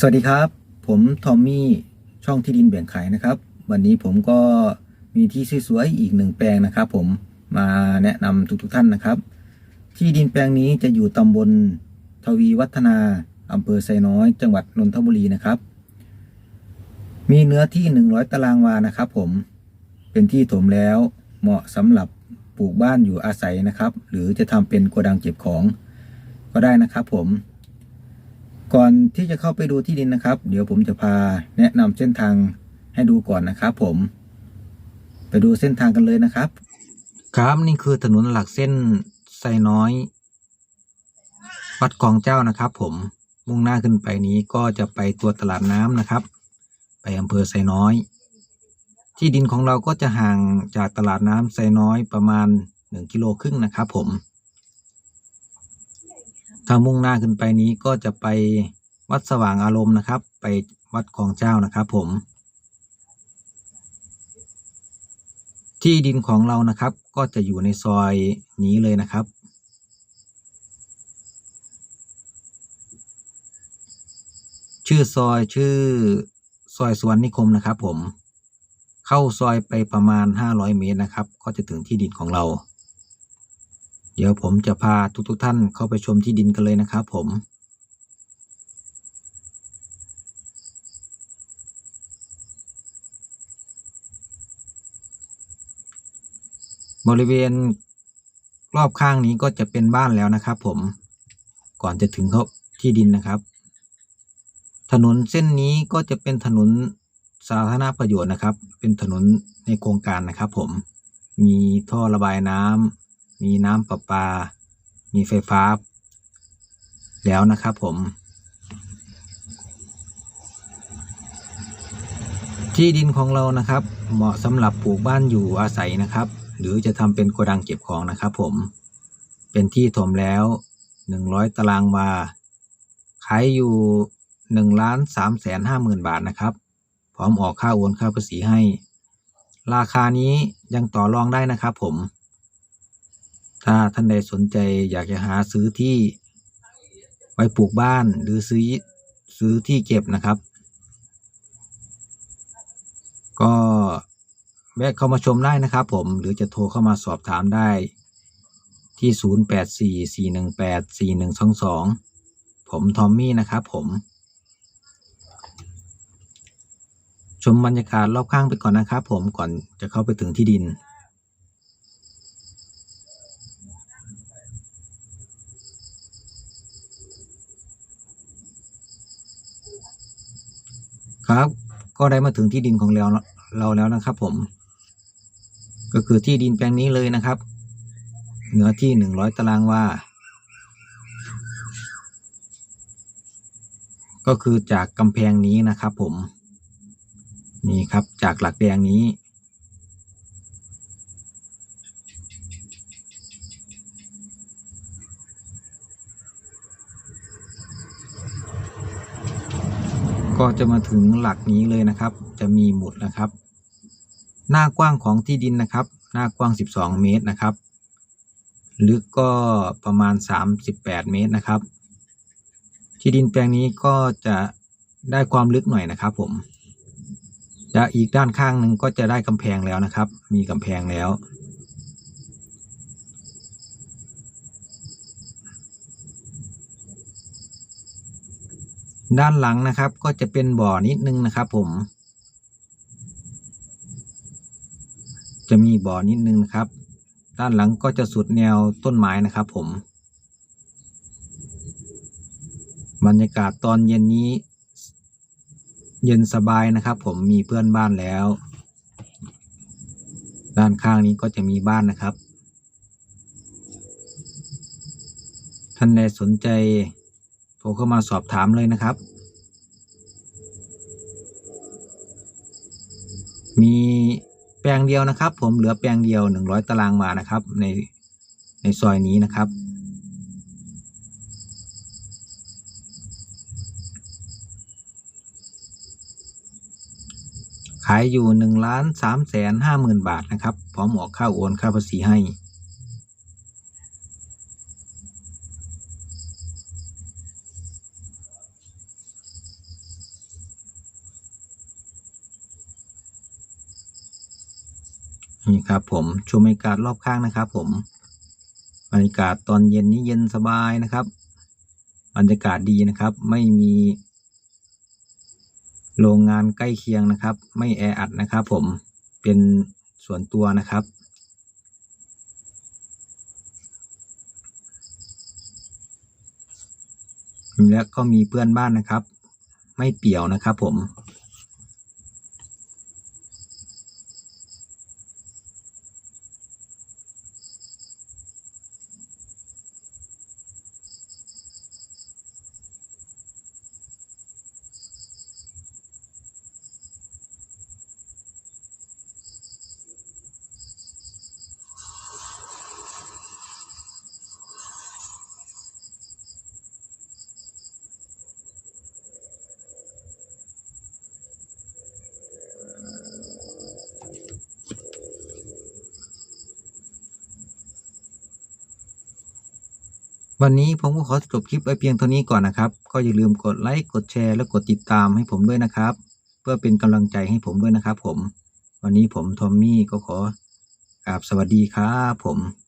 สวัสดีครับ ผมทอมมี่ช่องที่ดินแบ่งขายนะครับ วันนี้ผมก็มีที่สวยๆอีกหนึ่งแปลงนะครับ ผมมาแนะนำทุกๆท่านนะครับ ที่ดินแปลงนี้จะอยู่ตำบลทวีวัฒนาอำเภอไซน้อย จังหวัดนนทบุรีนะครับ มีเนื้อที่ 100 ตารางวานะครับ ผมเป็นที่ถมแล้วเหมาะสำหรับปลูกบ้านอยู่อาศัยนะครับ หรือจะทำเป็นโกดังเก็บของก็ได้นะครับ ผม ก่อนที่จะเข้าไปดูที่ดินนะครับ เดี๋ยวผมจะพาแนะนำเส้นทางให้ดูก่อนนะครับ ผม ไปดูเส้นทางกันเลยนะครับ ครับนี่คือถนนหลักเส้นไซน้อยวัดกองเจ้านะครับ ผมมุ่งหน้าขึ้นไปนี้ก็จะไปตัวตลาดน้ำนะครับ ไปอำเภอไซน้อย ที่ดินของเราก็จะห่างจากตลาดน้ำไซน้อยประมาณหนึ่งกิโลครึ่งนะครับ ผม ถ้ามุ่งหน้าขึ้นไปนี้ก็จะไปวัดสว่างอารมณ์นะครับ ไปวัดคลองเจ้านะครับผม ที่ดินของเรานะครับ ก็จะอยู่ในซอยนี้เลยนะครับ ชื่อซอยชื่อซอยสวนนิคมนะครับผม เข้าซอยไปประมาณ 500 เมตรนะครับ ก็จะถึงที่ดินของเรา เดี๋ยวผมจะพาทุกๆทท่านเข้าไปชมที่ดินกันเลยนะครับผม บริเวณรอบข้างนี้ก็จะเป็นบ้านแล้วนะครับผม ก่อนจะถึงเขาที่ดินนะครับ ถนนเส้นนี้ก็จะเป็นถนนสาธารณประโยชน์นะครับ เป็นถนนในโครงการนะครับผม มีท่อระบายน้ำ มีน้ำประปา มีไฟฟ้า แล้วนะครับผม ที่ดินของเรานะครับ เหมาะสำหรับปลูกบ้านอยู่อาศัยนะครับ หรือจะทำเป็นโกดังเก็บของนะครับผม เป็นที่ถมแล้วหนึ่งร้อยตารางวา ขายอยู่หนึ่งล้านสามแสนห้าหมื่นบาทนะครับ พร้อมออกค่าโอนค่าภาษีให้ ราคานี้ยังต่อรองได้นะครับผม ถ้าท่านใดสนใจอยากจะหาซื้อที่ไว้ปลูกบ้านหรือซื้อซื้อที่เก็บนะครับ ก็แวะเข้ามาชมได้นะครับ ผมหรือจะโทรเข้ามาสอบถามได้ที่ 0844184122 ผมทอมมี่นะครับผม ชมบรรยากาศรอบข้างไปก่อนนะครับผมก่อนจะเข้าไปถึงที่ดิน ครับ ก็ได้มาถึงที่ดินของเราเราแล้วนะครับผม ก็คือที่ดินแปลงนี้เลยนะครับ เนื้อที่หนึ่งร้อยตารางวาก็คือจากกำแพงนี้นะครับผม นี่ครับจากหลักแดงนี้ ก็จะมาถึงหลักนี้เลยนะครับ จะมีหมุดนะครับ หน้ากว้างของที่ดินนะครับ หน้ากว้าง 12 เมตรนะครับ ลึกก็ประมาณ 38 เมตรนะครับ ที่ดินแปลงนี้ก็จะได้ความลึกหน่อยนะครับ ผมจะอีกด้านข้างหนึ่งก็จะได้กำแพงแล้วนะครับ มีกำแพงแล้ว ด้านหลังนะครับ ก็จะเป็นบ่อนิดนึงนะครับ ผม จะมีบ่อนิดนึงนะครับ ด้านหลังก็จะสุดแนวต้นไม้นะครับ ผม บรรยากาศตอนเย็นนี้ เย็นสบายนะครับ ผมมีเพื่อนบ้านแล้ว ด้านข้างนี้ก็จะมีบ้านนะครับ ท่านใดสนใจ รเข้ามาสอบถามเลยนะครับ มีแปลงเดียวนะครับ ผมเหลือแปลงเดียวหนึ่งร้อยตารางวานะครับ ในในซอยนี้นะครับ ขายอยู่หนึ่งล้านสามแสนห้าหมื่นบาทนะครับ พร้อมออกค่าโอนค่าภาษีให้ นี่ครับผมชมบรรยากาศรอบข้างนะครับ ผมบรรยากาศตอนเย็นนี้เย็นสบายนะครับ บรรยากาศดีนะครับ ไม่มีโรงงานใกล้เคียงนะครับ ไม่แออัดนะครับ ผมเป็นส่วนตัวนะครับ และก็มีเพื่อนบ้านนะครับ ไม่เปี่ยวนะครับผม วันนี้ผมก็ขอจบคลิปไว้เพียงเท่านี้ก่อนนะครับ ก็อย่าลืมกดไลค์กดแชร์และกดติดตามให้ผมด้วยนะครับ เพื่อเป็นกำลังใจให้ผมด้วยนะครับผม วันนี้ผมทอมมี่ก็ขอกราบสวัสดีครับผม